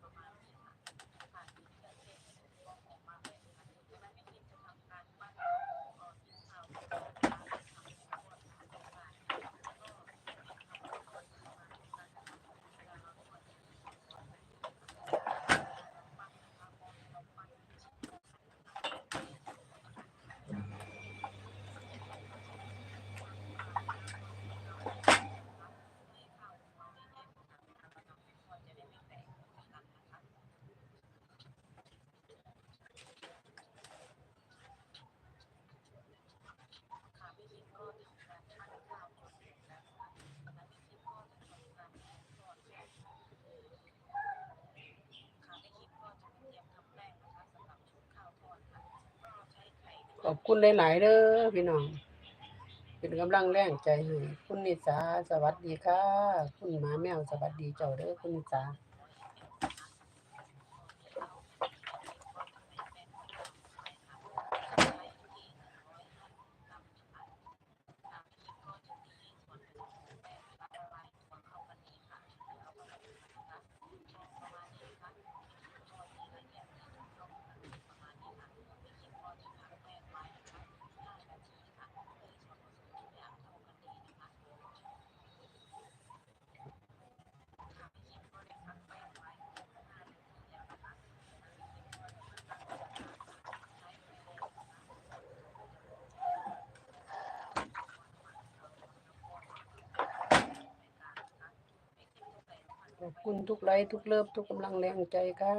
type of money. ขอบคุณหลาย ๆเด้อพี่น้อง เป็นกำลังแรงใจให้คุณนิสาสวัสดีค่ะ คุณหมาแมวสวัสดีเจ้าเด้อคุณนิสา ขอบคุณทุกไลค์ทุกเลิฟทุกกำลังแรงใจค่ะ